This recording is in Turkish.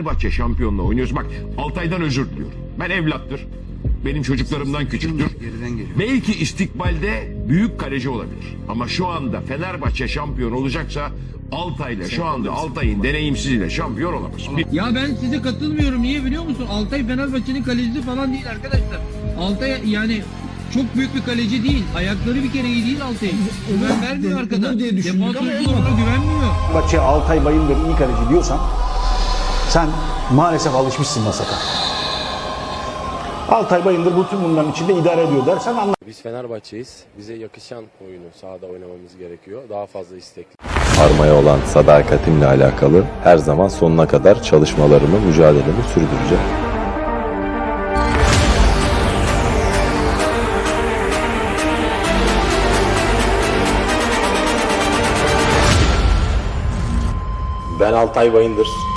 Fenerbahçe şampiyonluğu oynuyoruz. Bak Altay'dan özür diliyorum. Ben evlattır. Benim çocuklarımdan küçüktür. Belki istikbalde büyük kaleci olabilir. Ama şu anda Fenerbahçe şampiyon olacaksa Altay'la şu anda Altay'ın deneyimsiziyle şampiyon olamaz. Bir- Ya ben size katılmıyorum. Niye biliyor musun? Altay Fenerbahçe'nin kalecisi falan değil arkadaşlar. Altay yani çok büyük bir kaleci değil. Ayakları bir kere iyi değil Altay'ın. Güven vermiyor ama Defansif ona güvenmiyor. Fenerbahçe Altay Bayındır iyi kaleci diyorsan sen maalesef alışmışsın masaka. Altay Bayındır bütün bunların içinde idare ediyor dersen anlarım. Biz Fenerbahçe'yiz. Bize yakışan oyunu sahada oynamamız gerekiyor. Daha fazla istekli. Armaya olan sadakatimle alakalı her zaman sonuna kadar çalışmalarımı, mücadelemi sürdüreceğim. Ben Altay Bayındır.